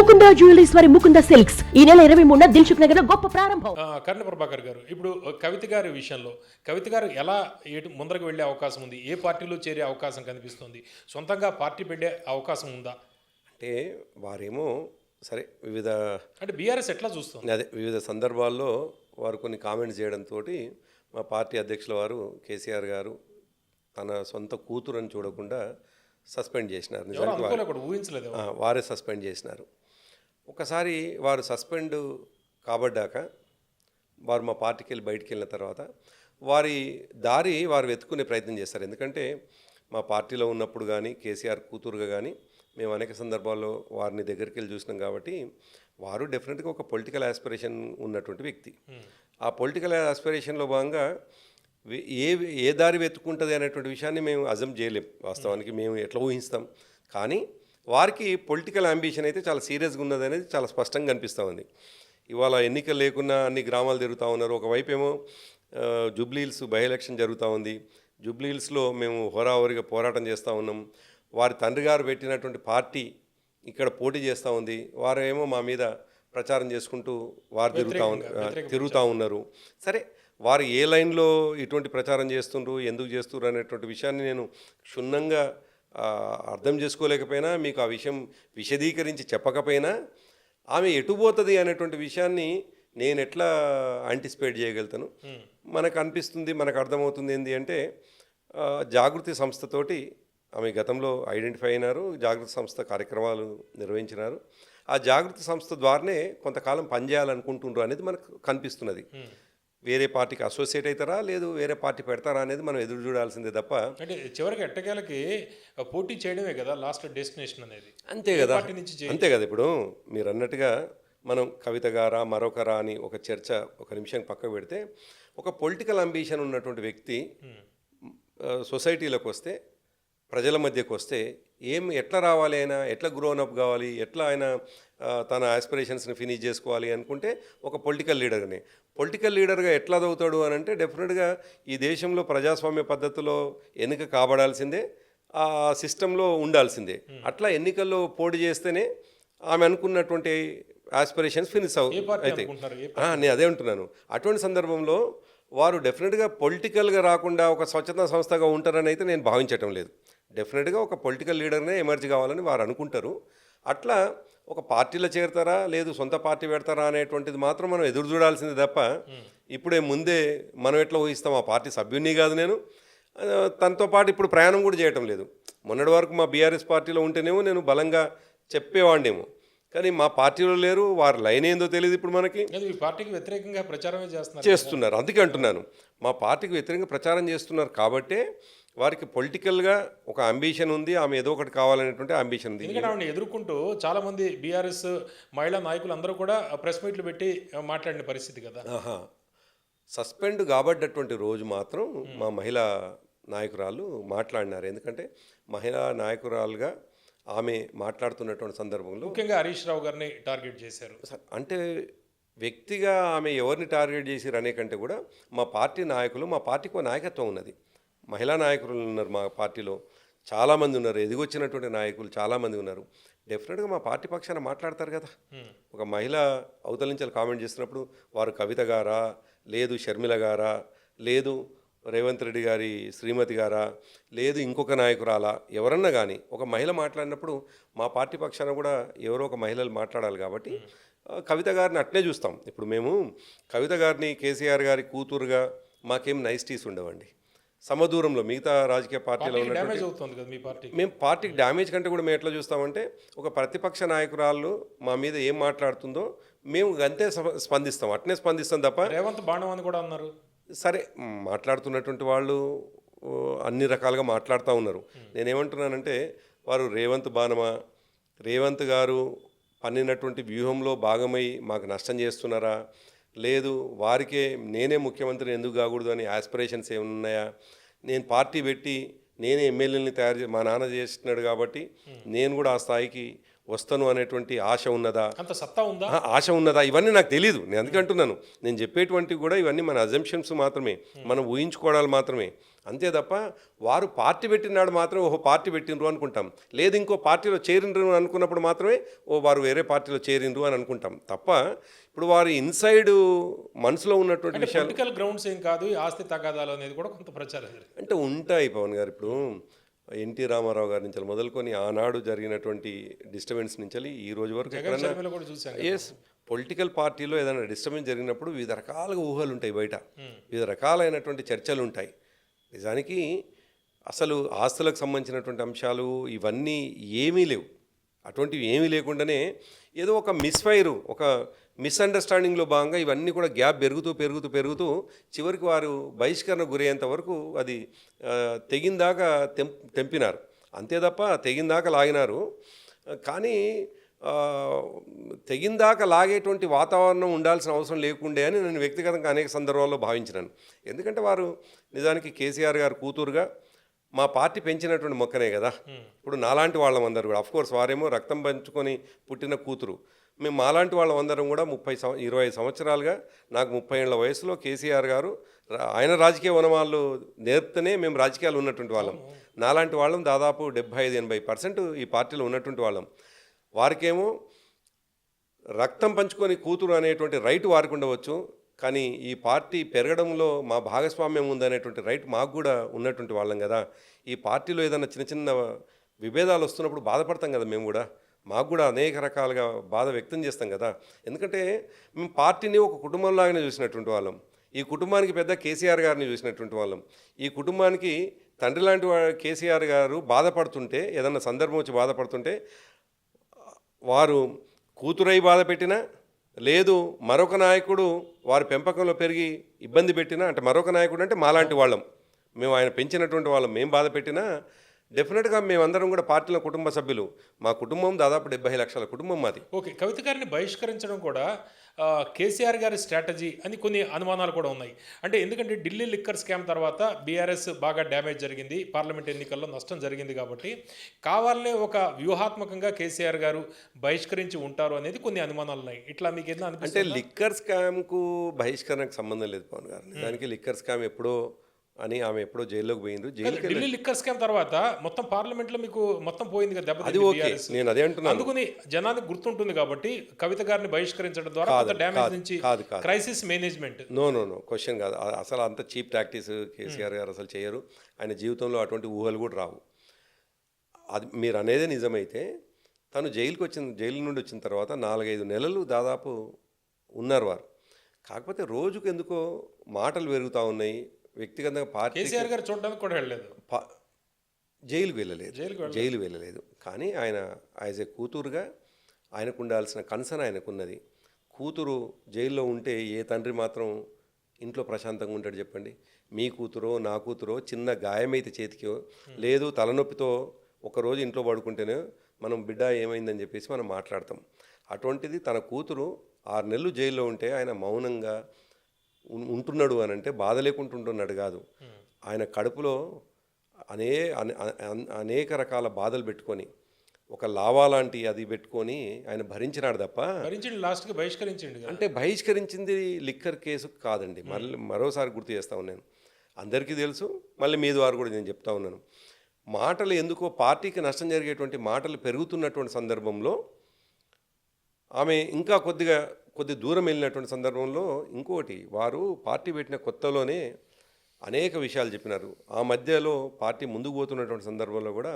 Mukunda jewellers వారి Mukunda silks. ఈ నెల ఇరవై మూడున దిల్సుఖ్ నగర్లో గొప్ప ప్రారంభం. కర్ణ ప్రభాకర్ గారు ఇప్పుడు కవిత గారి విషయంలో కవిత గారు ఎలా ఏటు ముందరకు వెళ్ళే అవకాశం ఉంది? ఏ పార్టీలో చేరే అవకాశం కనిపిస్తుంది? సొంతంగా పార్టీ పెట్టే అవకాశం ఉందా? అంటే వారేమో సరే వివిధ అంటే బీఆర్ఎస్ ఎట్లా చూస్తుంది? అదే వివిధ సందర్భాల్లో వారు కొన్ని కామెంట్స్ చేయడంతో మా పార్టీ అధ్యక్షుల వారు కేసీఆర్ గారు తన సొంత కూతురని చూడకుండా సస్పెండ్ చేసినారు. నిజానికి వారే సస్పెండ్ చేసినారు. ఒకసారి వారు సస్పెండ్ కాబడ్డాక వారు మా పార్టీకి వెళ్ళి బయటికి వెళ్ళిన తర్వాత వారి దారి వారు వెతుక్కునే ప్రయత్నం చేస్తారు. ఎందుకంటే మా పార్టీలో ఉన్నప్పుడు కానీ కేసీఆర్ కూతురుగా కానీ మేము అనేక సందర్భాల్లో వారిని దగ్గరికి వెళ్ళి చూసినాం కాబట్టి వారు డెఫినెట్గా ఒక పొలిటికల్ ఆస్పిరేషన్ ఉన్నటువంటి వ్యక్తి. ఆ పొలిటికల్ ఆస్పిరేషన్లో భాగంగా ఏ ఏ దారి వెతుక్కుంటుంది అనేటువంటి విషయాన్ని మేము అజం చేయలేం. వాస్తవానికి మేము ఎట్లా ఊహిస్తాం. కానీ వారికి పొలిటికల్ అంబిషన్ అయితే చాలా సీరియస్గా ఉన్నది అనేది చాలా స్పష్టంగా కనిపిస్తూ ఉంది. ఇవాళ ఎన్నికలు లేకున్నా అన్ని గ్రామాలు తిరుగుతూ ఉన్నారు. ఒకవైపు ఏమో జూబ్లీహిల్స్ బై ఎలక్షన్ జరుగుతూ ఉంది. జూబ్లీహిల్స్లో మేము హోరాహోరీగా పోరాటం చేస్తూ ఉన్నాం. వారి తండ్రి గారు పెట్టినటువంటి పార్టీ ఇక్కడ పోటీ చేస్తూ ఉంది. వారేమో మా మీద ప్రచారం చేసుకుంటూ వారు తిరుగుతూ తిరుగుతూ ఉన్నారు. సరే వారు ఏ లైన్లో ఇటువంటి ప్రచారం చేస్తుండ్రు ఎందుకు చేస్తున్నారు అనేటువంటి విషయాన్ని నేను క్షుణ్ణంగా అర్థం చేసుకోలేకపోయినా మీకు ఆ విషయం విశదీకరించి చెప్పకపోయినా ఆమె ఎటు పోతుంది అనేటువంటి విషయాన్ని నేను ఎట్లా యాంటిసిపేట్ చేయగలుగుతాను? మనకు అనిపిస్తుంది మనకు అర్థమవుతుంది ఏంటి అంటే జాగృతి సంస్థతోటి ఆమె గతంలో ఐడెంటిఫై అయినారు జాగృతి సంస్థ కార్యక్రమాలు నిర్వహించినారు. ఆ జాగృతి సంస్థ ద్వారానే కొంతకాలం పనిచేయాలనుకుంటుండ్రు అనేది మనకు కనిపిస్తున్నది. వేరే పార్టీకి అసోసియేట్ అవుతారా? లేదు వేరే పార్టీ పెడతారా అనేది మనం ఎదురు చూడాల్సిందే తప్ప అంటే చివరికి ఎట్టకేలకి పోటీ చేయడమే కదా లాస్ట్ డెస్టినేషన్ అనేది. అంతే కదా. అంతే కదా ఇప్పుడు. మీరు అన్నట్టుగా మనం కవిత గారా మరొకరా అని ఒక చర్చ ఒక నిమిషం పక్కకు పెడితే ఒక పొలిటికల్ అంబిషన్ ఉన్నటువంటి వ్యక్తి సొసైటీలోకి వస్తే ప్రజల మధ్యకు వస్తే ఏం ఎట్లా రావాలి ఆయన? ఎట్లా గ్రోన్ అప్ కావాలి? ఎట్లా ఆయన తన ఆస్పిరేషన్స్ని ఫినిష్ చేసుకోవాలి అనుకుంటే ఒక పొలిటికల్ లీడర్ని పొలిటికల్ లీడర్గా ఎట్లా చదువుతాడు అని అంటే డెఫినెట్గా ఈ దేశంలో ప్రజాస్వామ్య పద్ధతిలో ఎన్నిక కాబడాల్సిందే ఆ సిస్టంలో ఉండాల్సిందే. అట్లా ఎన్నికల్లో పోటీ చేస్తేనే ఆమె అనుకున్నటువంటి ఆస్పిరేషన్స్ ఫినిష్ అవు అయితే. నేను అదే అంటున్నాను. అటువంటి సందర్భంలో వారు డెఫినెట్గా పొలిటికల్గా రాకుండా ఒక స్వచ్ఛతా సంస్థగా ఉంటారని అయితే నేను భావించటం లేదు. డెఫినెట్గా ఒక పొలిటికల్ లీడర్నే ఎమర్జ్ కావాలని వారు అనుకుంటారు. అట్లా ఒక పార్టీలో చేరతారా? లేదు సొంత పార్టీ పెడతారా అనేటువంటిది మాత్రం మనం ఎదురు చూడాల్సింది తప్ప ఇప్పుడే ముందే మనం ఎట్లా ఊహిస్తాం ఆ పార్టీ సభ్యుని కాదు నేను. తనతో పాటు ఇప్పుడు ప్రయాణం కూడా చేయటం లేదు. మొన్నటి వరకు మా బీఆర్ఎస్ పార్టీలో ఉంటేనేమో నేను బలంగా చెప్పేవాడినేమో. కానీ మా పార్టీలో లేరు వారి లైన్ ఏందో తెలియదు ఇప్పుడు మనకి. పార్టీకి వ్యతిరేకంగా ప్రచారమే చేస్తున్నారు. చేస్తున్నారు అందుకే అంటున్నాను. మా పార్టీకి వ్యతిరేకంగా ప్రచారం చేస్తున్నారు కాబట్టే వారికి పొలిటికల్గా ఒక అంబిషన్ ఉంది ఆమె ఏదో ఒకటి కావాలనేటువంటి అంబిషన్ ఉంది. ఎందుకంటే ఆవిడని ఎదుర్కొంటూ చాలా మంది బీఆర్ఎస్ మహిళా నాయకులు అందరూ కూడా ప్రెస్ మీట్లు పెట్టి మాట్లాడిన పరిస్థితి కదా. సస్పెండ్ కాబడ్డటువంటి రోజు మాత్రం మా మహిళా నాయకురాలు మాట్లాడినారు. ఎందుకంటే మహిళా నాయకురాలుగా ఆమె మాట్లాడుతున్నటువంటి సందర్భంలో ముఖ్యంగా హరీష్ రావు గారిని టార్గెట్ చేశారు. అంటే వ్యక్తిగా ఆమె ఎవరిని టార్గెట్ చేసిరు అనే కంటే కూడా మా పార్టీ నాయకులు మా పార్టీకి ఒక నాయకత్వం ఉన్నది. మహిళా నాయకులు ఉన్నారు మా పార్టీలో. చాలామంది ఉన్నారు. ఎదిగొచ్చినటువంటి నాయకులు చాలామంది ఉన్నారు. డెఫినెట్గా మా పార్టీ పక్షాన మాట్లాడతారు కదా. ఒక మహిళ అవతల నుంచి వాళ్ళు కామెంట్ చేస్తున్నప్పుడు వారు కవిత గారా? లేదు షర్మిల గారా? లేదు రేవంత్ రెడ్డి గారి శ్రీమతి గారా? లేదు ఇంకొక నాయకురాలా? ఎవరన్నా కానీ ఒక మహిళ మాట్లాడినప్పుడు మా పార్టీ పక్షాన కూడా ఎవరో ఒక మహిళలు మాట్లాడాలి కాబట్టి కవిత గారిని అట్నే చూస్తాం. ఇప్పుడు మేము కవిత గారిని కేసీఆర్ గారి కూతురుగా మాకేం నైస్టీస్ ఉండవండి. సమదూరంలో మిగతా రాజకీయ పార్టీలో ఉన్నటువంటి డ్యామేజ్ అవుతుంది కదా మీ పార్టీకి? మేము పార్టీకి డ్యామేజ్ కంటే కూడా మేము ఎట్లా చూస్తామంటే ఒక ప్రతిపక్ష నాయకురాలు మా మీద ఏం మాట్లాడుతుందో మేము అంతే స్ప- స్పందిస్తాం. అట్నే స్పందిస్తాం తప్ప రేవంత్ బాణం అని కూడా అన్నారు. సరే మాట్లాడుతున్నటువంటి వాళ్ళు అన్ని రకాలుగా మాట్లాడుతూ ఉన్నారు. నేనేమంటున్నానంటే వారు రేవంత్ బాణమా? రేవంత్ గారు పన్నినటువంటి వ్యూహంలో భాగమై మాకు నష్టం చేస్తున్నారా? లేదు వారికే నేనే ముఖ్యమంత్రిని ఎందుకు కాకూడదు అని ఆస్పిరేషన్స్ ఏమైనా ఉన్నాయా నేను పార్టీ పెట్టి నేనే ఎమ్మెల్యేని తయారు చే మా నాన్న చేస్తున్నాడు కాబట్టి నేను కూడా ఆ స్థాయికి వస్తాను అనేటువంటి ఆశ ఉన్నదా? అంత సత్తా ఉందా? ఆశ ఉన్నదా? ఇవన్నీ నాకు తెలియదు నేను అందుకే అంటున్నాను. నేను చెప్పేటువంటివి కూడా ఇవన్నీ మన అజంప్షన్స్ మాత్రమే. మనం ఊహించుకోవడాలు మాత్రమే. అంతే తప్ప వారు పార్టీ పెట్టినాడు మాత్రం ఓహో పార్టీ పెట్టినరు అనుకుంటాం. లేదు ఇంకో పార్టీలో చేరిండ్రు అనుకున్నప్పుడు మాత్రమే ఓ వారు వేరే పార్టీలో చేరిండ్రు అని అనుకుంటాం. తప్ప ఇప్పుడు వారి ఇన్సైడ్ మనసులో ఉన్నటువంటి విషయాలు పొలిటికల్ గ్రౌండ్స్ ఏం కాదు ఆస్తి తగాదాలు అనేది కూడా కొంత ప్రచారం అంటే ఉంటాయి పవన్ గారు. ఇప్పుడు ఎన్టీ రామారావు గారి నుంచి మొదలుకొని ఆనాడు జరిగినటువంటి డిస్టర్బెన్స్ నుంచి ఈ రోజు వరకు ఎక్కడన్నా ఎస్ పొలిటికల్ పార్టీలో ఏదైనా డిస్టర్బెన్స్ జరిగినప్పుడు వివిధ రకాలుగా ఊహలు ఉంటాయి బయట. వివిధ రకాలైనటువంటి చర్చలు ఉంటాయి. నిజానికి అసలు ఆస్తులకు సంబంధించినటువంటి అంశాలు ఇవన్నీ ఏమీ లేవు. అటువంటివి ఏమీ లేకుండానే ఏదో ఒక మిస్ఫైర్ ఒక మిస్అండర్స్టాండింగ్లో భాగంగా ఇవన్నీ కూడా గ్యాప్ పెరుగుతూ పెరుగుతూ పెరుగుతూ చివరికి వారు బహిష్కరణ గురయ్యేంత వరకు అది తెగిందాకా తెం తెంపినారు. అంతే తప్ప తెగిందాకా లాగినారు. కానీ తెగిందాక లాగేటువంటి వాతావరణం ఉండాల్సిన అవసరం లేకుండే అని నేను వ్యక్తిగతంగా అనేక సందర్భాల్లో భావించినాను. ఎందుకంటే వారు నిజానికి కేసీఆర్ గారు కూతురుగా మా పార్టీ పెంచినటువంటి మొక్కనే కదా. ఇప్పుడు నాలాంటి వాళ్ళం అందరూ కూడా. కోర్స్ వారేమో రక్తం పంచుకొని పుట్టిన కూతురు. మేము మాలాంటి వాళ్ళందరం కూడా ముప్పై సంవ ఇరవై సంవత్సరాలుగా నాకు ముప్పై ఏళ్ళ వయసులో కేసీఆర్ గారు ఆయన రాజకీయ వనవాళ్ళు నేర్పుతూనే మేము రాజకీయాలు ఉన్నటువంటి వాళ్ళం. నాలాంటి వాళ్ళం దాదాపు డెబ్బై ఐదు ఎనభై పర్సెంట్ ఈ పార్టీలో ఉన్నటువంటి వాళ్ళం. వారికేమో రక్తం పంచుకొని కూతురు అనేటువంటి రైట్ వారికి ఉండవచ్చు కానీ ఈ పార్టీ పెరగడంలో మా భాగస్వామ్యం ఉందనేటువంటి రైట్ మాకు కూడా ఉన్నటువంటి వాళ్ళం కదా. ఈ పార్టీలో ఏదైనా చిన్న చిన్న విభేదాలు వస్తున్నప్పుడు బాధపడతాం కదా మేము కూడా. మాకు కూడా అనేక రకాలుగా బాధ వ్యక్తం చేస్తాం కదా. ఎందుకంటే మేము పార్టీని ఒక కుటుంబంలాగానే చూసినటువంటి వాళ్ళం. ఈ కుటుంబానికి పెద్ద కేసీఆర్ గారిని చూసినటువంటి వాళ్ళం. ఈ కుటుంబానికి తండ్రి లాంటి కేసీఆర్ గారు బాధపడుతుంటే ఏదన్నా సందర్భం వచ్చి బాధపడుతుంటే వారు కూతురై బాధ పెట్టినా లేదు మరొక నాయకుడు వారి పెంపకంలో పెరిగి ఇబ్బంది పెట్టినా అంటే మరొక నాయకుడు అంటే మాలాంటి వాళ్ళం. మేము ఆయన పెంచినటువంటి వాళ్ళం. మేము బాధ పెట్టినా డెఫినెట్గా మేమందరం కూడా పార్టీలో కుటుంబ సభ్యులు. మా కుటుంబం దాదాపు డెబ్బై లక్షల కుటుంబం మాది. ఓకే కవిత గారిని బహిష్కరించడం కూడా కేసీఆర్ గారి స్ట్రాటజీ అని కొన్ని అనుమానాలు కూడా ఉన్నాయి. అంటే ఎందుకంటే ఢిల్లీ లిక్కర్ స్కామ్ తర్వాత బీఆర్ఎస్ బాగా డ్యామేజ్ జరిగింది పార్లమెంట్ ఎన్నికల్లో నష్టం జరిగింది కాబట్టి కావాలనే ఒక వ్యూహాత్మకంగా కేసీఆర్ గారు బహిష్కరించి ఉంటారు అనేది కొన్ని అనుమానాలు ఉన్నాయి. ఇట్లా మీకు ఏదైనా అంటే లిక్కర్ స్కామ్కు బహిష్కరణకు సంబంధం లేదు పవన్ గారు దానికి లిక్కర్ స్కామ్ ఎప్పుడో అని ఆమె ఎప్పుడో జైల్లోకి పోయిండ్రు జైలుకి ఢిల్లీ లిక్కర్ స్కామ్ తర్వాత మొత్తం పార్లమెంట్లో మీకు మొత్తం పోయింది కదా దెబ్బ అది ఓకే. నేను అదే అంటున్నాను. అందుకని జనానికి గుర్తుంటుంది కాబట్టి కవిత గారిని బహిష్కరించడం ద్వారా కొంత డ్యామేజ్ కాదు, నుంచి కాదు, కాదు. Crisis management. No no no question కాదు. అ- అసలు అంత చీప్ ప్రాక్టీస్ కేసీఆర్ గారు అసలు చేయరు. ఆయన జీవితంలో అటువంటి ఊహలు కూడా రావు. అది మీరు అనేదే నిజమైతే తను జైలుకి వచ్చిన జైలు నుండి వచ్చిన తర్వాత నాలుగైదు నెలలు దాదాపు ఉన్నారు వారు. కాకపోతే రోజుకు ఎందుకో మాటలు పెరుగుతూ ఉన్నాయి. వ్యక్తిగతంగా పార్టీ కేసీఆర్ గారు చూడడానికి కూడా వెళ్ళలేదు. జైలుకు వెళ్ళలేదు. జైలు వెళ్ళలేదు. కానీ ఆయన యాజ్ ఏ కూతురుగా ఆయనకు ఉండాల్సిన కన్సర్న్ ఆయనకున్నది. కూతురు జైల్లో ఉంటే ఏ తండ్రి మాత్రం ఇంట్లో ప్రశాంతంగా ఉంటాడు చెప్పండి. మీ కూతురో నా కూతురో చిన్న గాయమైతే చేతికో లేదు తలనొప్పితో ఒకరోజు ఇంట్లో పడుకుంటేనే మనం బిడ్డ ఏమైందని చెప్పేసి మనం మాట్లాడతాం. అటువంటిది తన కూతురు ఆరు నెలలు జైల్లో ఉంటే ఆయన మౌనంగా ఉంటున్నాడు అని అంటే బాధ లేకుండా ఉంటున్నాడు కాదు. ఆయన కడుపులో అనే అనే- అనే- అనేక రకాల బాధలు పెట్టుకొని ఒక లావా లాంటి అది పెట్టుకొని ఆయన భరించినాడు తప్ప భరించండి లాస్ట్కి బహిష్కరించండి. అంటే బహిష్కరించింది లిక్కర్ కేసు కాదండి. మళ్ళీ మరోసారి గుర్తు చేస్తా ఉన్నాను. అందరికీ తెలుసు మళ్ళీ మీ ద్వారా కూడా నేను చెప్తా ఉన్నాను. మాటలు ఎందుకో పార్టీకి నష్టం జరిగేటువంటి మాటలు పెరుగుతున్నటువంటి సందర్భంలో ఆమె ఇంకా కొద్దిగా కొద్ది దూరం వెళ్ళినటువంటి సందర్భంలో ఇంకోటి వారు పార్టీ పెట్టిన కొత్తలోనే అనేక విషయాలు చెప్పినారు. ఆ మధ్యలో పార్టీ ముందుకు పోతున్నటువంటి సందర్భంలో కూడా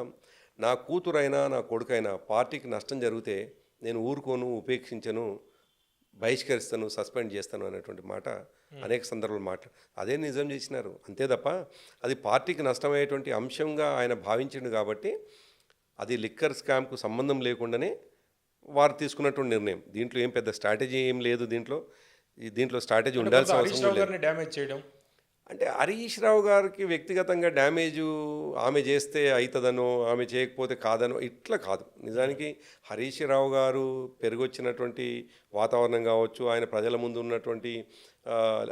నా కూతురైనా నా కొడుకైనా పార్టీకి నష్టం జరిగితే నేను ఊరుకోను ఉపేక్షించను బహిష్కరిస్తాను సస్పెండ్ చేస్తాను అనేటువంటి మాట అనేక సందర్భాలు మాట. అదే నిజం చేసినారు. అంతే తప్ప అది పార్టీకి నష్టమయ్యేటువంటి అంశంగా ఆయన భావించిండు కాబట్టి అది లిక్కర్ స్కామ్కు సంబంధం లేకుండానే వారు తీసుకున్నటువంటి నిర్ణయం. దీంట్లో ఏం పెద్ద స్ట్రాటజీ ఏం లేదు దీంట్లో. ఈ దీంట్లో స్ట్రాటజీ ఉండాల్సిన అవసరం లేదు. డ్యామేజ్ చేయడం? అంటే హరీష్ రావు గారికి వ్యక్తిగతంగా డ్యామేజు ఆమె చేస్తే అవుతుందనో ఆమె చేయకపోతే కాదనో ఇట్లా కాదు. నిజానికి హరీష్ రావు గారు పెరిగొచ్చినటువంటి వాతావరణం కావచ్చు ఆయన ప్రజల ముందు ఉన్నటువంటి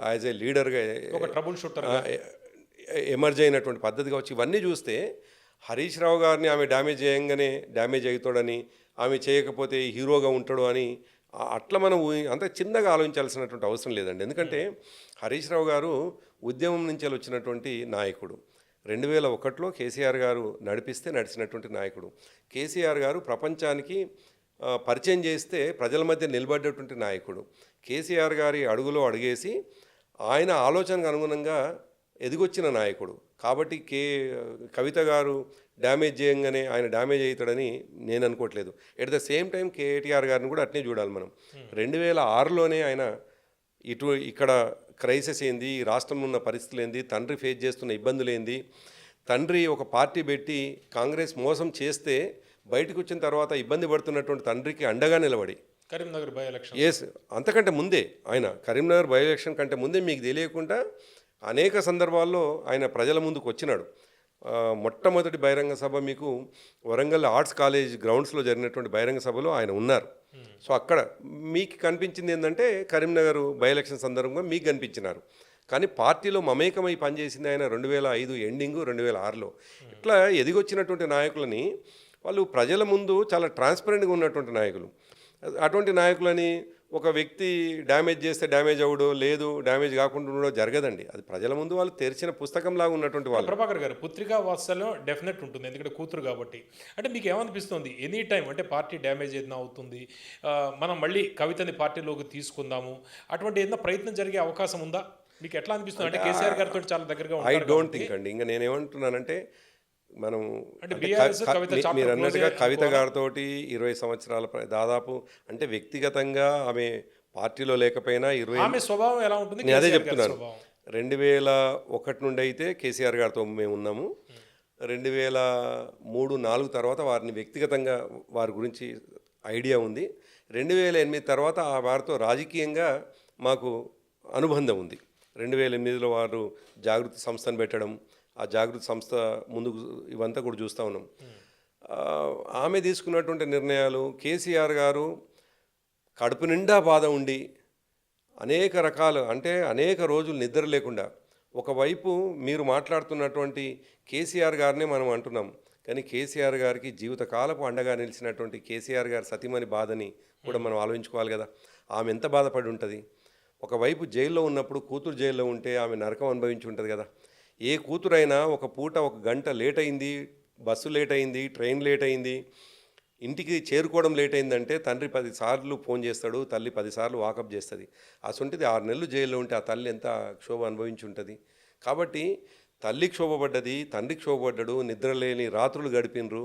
యాజ్ ఏ లీడర్గా ఒక ట్రబుల్ షూటర్ ఎమర్జ్ అయినటువంటి పద్ధతి కావచ్చు ఇవన్నీ చూస్తే హరీష్ రావు గారిని ఆమె డ్యామేజ్ చేయంగానే డ్యామేజ్ అవుతాడని ఆమె చేయకపోతే హీరోగా ఉంటాడు అని అట్లా మనం అంత చిన్నగా ఆలోచించాల్సినటువంటి అవసరం లేదండి. ఎందుకంటే హరీష్ రావు గారు ఉద్యమం నుంచి వచ్చినటువంటి నాయకుడు. రెండు వేల ఒకటిలో కేసీఆర్ గారు నడిపిస్తే నడిచినటువంటి నాయకుడు. కేసీఆర్ గారు ప్రపంచానికి పరిచయం చేస్తే ప్రజల మధ్య నిలబడ్డటువంటి నాయకుడు. కేసీఆర్ గారి అడుగులో అడుగేసి ఆయన ఆలోచనకు అనుగుణంగా ఎదిగొచ్చిన నాయకుడు. కాబట్టి కే కవిత గారు డ్యామేజ్ చేయంగానే ఆయన డ్యామేజ్ అవుతాడని నేను అనుకోవట్లేదు. At the same time KTR గారిని కూడా అట్నే చూడాలి మనం. రెండు వేల ఆరులోనే ఆయన ఇటు ఇక్కడ క్రైసిస్ ఏంది రాష్ట్రంలో ఉన్న పరిస్థితులు ఏంది తండ్రి ఫేస్ చేస్తున్న ఇబ్బందులు ఏంది తండ్రి ఒక పార్టీ పెట్టి కాంగ్రెస్ మోసం చేస్తే బయటకు వచ్చిన తర్వాత ఇబ్బంది పడుతున్నటువంటి తండ్రికి అండగా నిలబడి. Karimnagar by election. ఎస్ అంతకంటే ముందే ఆయన కరీంనగర్ బై ఎలక్షన్ కంటే ముందే మీకు తెలియకుండా అనేక సందర్భాల్లో ఆయన ప్రజల ముందుకు వచ్చినాడు. మొట్టమొదటి బహిరంగ సభ మీకు వరంగల్ ఆర్ట్స్ కాలేజ్ గ్రౌండ్స్లో జరిగినటువంటి బహిరంగ సభలో ఆయన ఉన్నారు. సో అక్కడ మీకు కనిపించింది ఏంటంటే కరీంనగర్ బై ఎలక్షన్ సందర్భంగా మీకు కనిపించినారు. కానీ పార్టీలో మమేకమై పనిచేసింది ఆయన రెండు వేల ఐదు ఎండింగ్ రెండు వేల ఆరులో. ఇట్లా ఎదిగొచ్చినటువంటి నాయకులని వాళ్ళు ప్రజల ముందు చాలా ట్రాన్స్పరెంట్గా ఉన్నటువంటి నాయకులు. అటువంటి నాయకులని ఒక వ్యక్తి డ్యామేజ్ చేస్తే డ్యామేజ్ అవ్వడో లేదు డ్యామేజ్ కాకుండా ఉండడో జరగదండి. అది ప్రజల ముందు వాళ్ళు తెరిచిన పుస్తకంలాగా ఉన్నటువంటి వాళ్ళు. ప్రభాకర్ గారు పుత్రికా వాత్సల్యం డెఫినెట్ ఉంటుంది. ఎందుకంటే కూతురు కాబట్టి. అంటే మీకు ఏమనిపిస్తుంది ఎనీ టైం అంటే పార్టీ డ్యామేజ్ ఏదైనా అవుతుంది. మనం మళ్ళీ కవితని పార్టీలోకి తీసుకుందాము. అటువంటి ఏదైనా ప్రయత్నం జరిగే అవకాశం ఉందా? మీకు ఎట్లా అనిపిస్తుంది? అంటే కేసీఆర్ గారితో చాలా దగ్గరగా ఐ డోంట్. థింక్ అండి. ఇంకా నేనేమంటున్నానంటే మనం మీరు అన్నట్టుగా కవిత అనుకోవాలా? గారితో ఇరవై సంవత్సరాల దాదాపు అంటే వ్యక్తిగతంగా ఆమె పార్టీలో లేకపోయినా ఇరవై ఆమె స్వభావం ఎలా ఉంటుంది? నేను అదే చెప్తున్నాను. రెండు వేల ఒకటి నుండి అయితే కేసీఆర్ గారితో మేము ఉన్నాము. రెండు వేల మూడు నాలుగు తర్వాత వారిని వ్యక్తిగతంగా వారి గురించి ఐడియా ఉంది. రెండు వేల ఎనిమిది తర్వాత ఆ వారితో రాజకీయంగా మాకు అనుబంధం ఉంది. రెండు వేల ఎనిమిదిలో వారు జాగృతి సంస్థను పెట్టడం ఆ జాగృతి సంస్థ ముందుకు ఇవంతా కూడా చూస్తూ ఉన్నాం. ఆమె తీసుకున్నటువంటి నిర్ణయాలు కేసీఆర్ గారు కడుపు నిండా బాధ ఉండి అనేక రకాలు అంటే అనేక రోజులు నిద్ర లేకుండా ఒకవైపు మీరు మాట్లాడుతున్నటువంటి కేసీఆర్ గారినే మనం అంటున్నాం. కానీ కేసీఆర్ గారికి జీవితకాలపు అండగా నిలిచినటువంటి కేసీఆర్ గారి సతీమణి బాధని కూడా మనం ఆలోచించుకోవాలి కదా. ఆమె ఎంత బాధపడి ఉంటుంది? ఒకవైపు జైల్లో ఉన్నప్పుడు కూతురు జైల్లో ఉంటే ఆమె నరకం అనుభవించి ఉంటుంది కదా. ఏ కూతురైనా ఒక పూట ఒక గంట లేట్ అయింది బస్సు లేట్ అయింది ట్రైన్ లేట్ అయింది ఇంటికి చేరుకోవడం లేట్ అయిందంటే తండ్రి పది సార్లు ఫోన్ చేస్తాడు తల్లి పదిసార్లు వాకప్ చేస్తుంది. అసొంటిది ఆరు నెలలు జైల్లో ఉంటే ఆ తల్లి ఎంత క్షోభ అనుభవించి ఉంటుంది కాబట్టి తల్లి క్షోభపడ్డది తండ్రి క్షోభపడ్డాడు నిద్రలేని రాత్రులు గడిపినరు.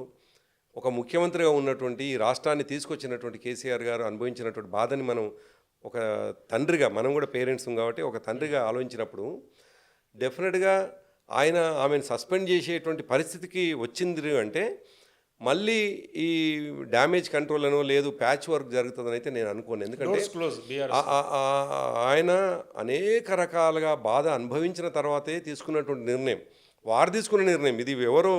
ఒక ముఖ్యమంత్రిగా ఉన్నటువంటి ఈ రాష్ట్రాన్ని తీసుకొచ్చినటువంటి కేసీఆర్ గారు అనుభవించినటువంటి బాధని మనం ఒక తండ్రిగా మనం కూడా పేరెంట్స్ కాబట్టి ఒక తండ్రిగా ఆలోచించినప్పుడు డెఫినెట్గా ఆయన ఆమెను సస్పెండ్ చేసేటువంటి పరిస్థితికి వచ్చింది అంటే మళ్ళీ ఈ డ్యామేజ్ కంట్రోల్ అనో లేదు ప్యాచ్ వర్క్ జరుగుతుందని అయితే నేను అనుకోను. ఎందుకంటే ఆయన అనేక రకాలుగా బాధ అనుభవించిన తర్వాతే తీసుకున్నటువంటి నిర్ణయం. వారు తీసుకున్న నిర్ణయం ఇది ఎవరో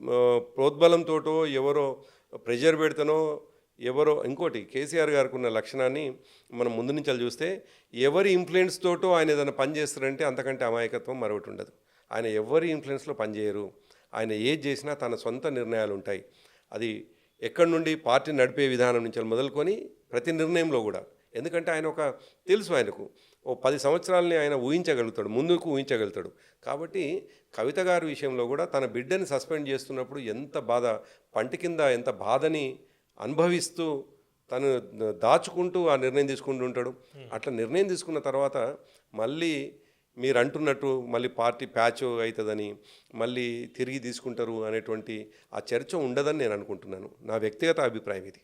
ఆ, ప్రోద్బలంతోటో ఎవరో ప్రెషర్ పెడితేనో ఎవరో ఇంకోటి కేసీఆర్ గారికి ఉన్న లక్షణాన్ని మనం ముందు నుంచి చూస్తే ఎవరి ఇన్ఫ్లుయెన్స్ తోటో ఆయన ఏదైనా పని చేస్తారంటే అంతకంటే అమాయకత్వం మరొకటి ఉండదు. ఆయన ఎవరి ఇన్ఫ్లుయెన్స్లో పనిచేయరు. ఆయన ఏది చేసినా తన సొంత నిర్ణయాలు ఉంటాయి. అది ఎక్కడి నుండి పార్టీ నడిపే విధానం నుంచి మొదలుకొని ప్రతి నిర్ణయంలో కూడా. ఎందుకంటే ఆయన ఒక తెలుసు ఆయనకు. ఓ పది సంవత్సరాలని ఆయన ఊహించగలుగుతాడు ముందుకు ఊహించగలుగుతాడు. కాబట్టి కవిత గారి విషయంలో కూడా తన బిడ్డని సస్పెండ్ చేస్తున్నప్పుడు ఎంత బాధ పంట కింద ఎంత బాధని అనుభవిస్తూ తను దాచుకుంటూ ఆ నిర్ణయం తీసుకుంటూ ఉంటాడు. అట్లా నిర్ణయం తీసుకున్న తర్వాత మళ్ళీ మీరు అంటున్నట్టు మళ్ళీ పార్టీ ప్యాచ్ అవుతుందని మళ్ళీ తిరిగి తీసుకుంటారు అనేటువంటి ఆ చర్చ ఉండదని నేను అనుకుంటున్నాను. నా వ్యక్తిగత అభిప్రాయం ఇది.